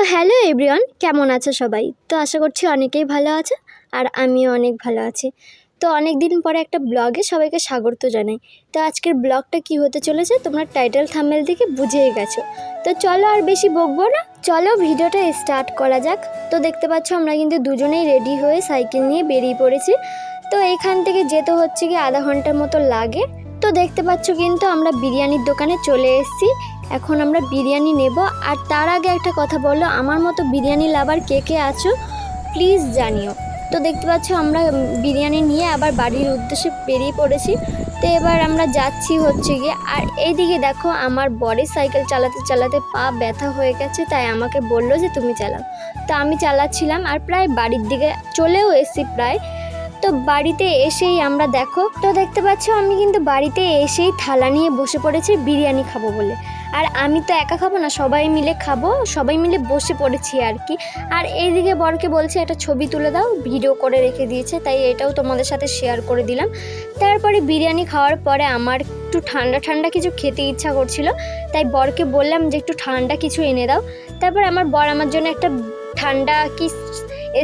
তো hello everyone, কেমন আছো সবাই? তো আশা করছি অনেকেই ভালো আছে আর আমিও অনেক ভালো আছি। তো অনেক দিন পরে একটা ব্লগে সবাইকে স্বাগত জানাই। তো আজকের ব্লগটা কি হতে চলেছে তোমরা টাইটেল থামেল থেকে বুঝেই গেছো। তো চলো আর বেশি বকবো না, চলো ভিডিওটা স্টার্ট করা যাক। তো দেখতে পাচ্ছ আমরা কিন্তু দুজনেই রেডি হয়ে সাইকেল নিয়ে বেরিয়ে পড়েছি। তো এখান থেকে যেতে হচ্ছে কি আধা ঘণ্টার মতো লাগে। তো দেখতে পাচ্ছ কিন্তু আমরা বিরিয়ানির দোকানে চলে এসেছি। এখন আমরা বিরিয়ানি নেব। আর তার আগে একটা কথা বলল আমার মতো বিরিয়ানি লাভার কে কে আছো? প্লিজ জানিও। তো দেখতে পাচ্ছ আমরা বিরিয়ানি নিয়ে আবার বাড়ির উদ্দেশ্যে বেরিয়ে পড়েছি। তো এবার আমরা যাচ্ছি হচ্ছে গিয়ে, আর এইদিকে দেখো আমার বরের সাইকেল চালাতে চালাতে পা ব্যথা হয়ে গেছে, তাই আমাকে বলল যে তুমি চালাও। তো আমি চালাচ্ছিলাম, আর প্রায় বাড়ির দিকে চলেও এসেছি প্রায়। তো বাড়িতে এসেই আমরা দেখো। তো দেখতে পাচ্ছ, আমি কিন্তু বাড়িতে এসেই থালা নিয়ে বসে পড়েছি, বিরিয়ানি খাব বলে। আর আমি তো একা খাব না, সবাই মিলে খাব, সবাই মিলে বসে পড়েছি আর কি। আর এইদিকে বরকে বলছে, একটা ছবি তুলে দাও, ভিডিও করে রেখে দিয়েছে, তাই এটাও তোমাদের সাথে শেয়ার করে দিলাম। তারপরে বিরিয়ানি খাওয়ার পরে আমার একটু ঠান্ডা ঠান্ডা কিছু খেতে ইচ্ছা করছিল, তাই বরকে বললাম যে, একটু ঠান্ডা কিছু এনে দাও। তারপর আমার বর আমার জন্য একটা ঠান্ডা কি,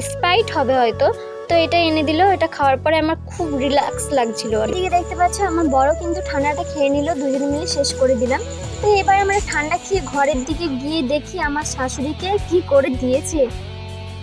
স্প্রাইট হবে হয়তো তো এটা এনে দিল, এটা খাওয়ার পরে আমার খুব রিল্যাক্স লাগছিল এদিকে দেখতে পাচ্ছ, আমার বড় কিন্তু ঠান্ডাটা খেয়ে নিল, দুজনে মিলে শেষ করে দিলাম। তো এবার আমরা ঠান্ডা খেয়ে ঘরের দিকে গিয়ে দেখি আমার শাশুড়িকে কি করে দিয়েছে।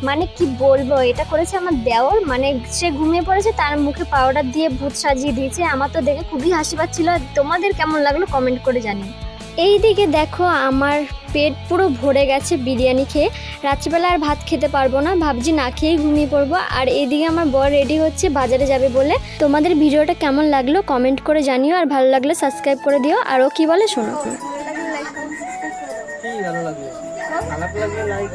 মানে কি বলব, এটা করেছে আমার দেওর মানে সে ঘুমিয়ে পড়েছে, তার মুখে পাউডার দিয়ে ভূত সাজিয়ে দিয়েছে। আমার তো দেখে খুবই হাসি পাচ্ছিল, তোমাদের কেমন লাগল কমেন্ট করে জানিও। এই দিকে দেখো আমার পেট পুরো ভরে গেছে বিরিয়ানি খেয়ে। রাত্রিবেলা আর ভাত খেতে পারব না ভাবছি না খেয়েই ঘুমিয়ে পড়ব। আর এইদিকে আমার বর রেডি হচ্ছে বাজারে যাবে বলে। তোমাদের ভিডিওটা কেমন লাগল কমেন্ট করে জানিও আর ভালো লাগলে সাবস্ক্রাইব করে দিও। আর ও কি বলে শোনো। কি ভালো লাগল? লাগলে লাইক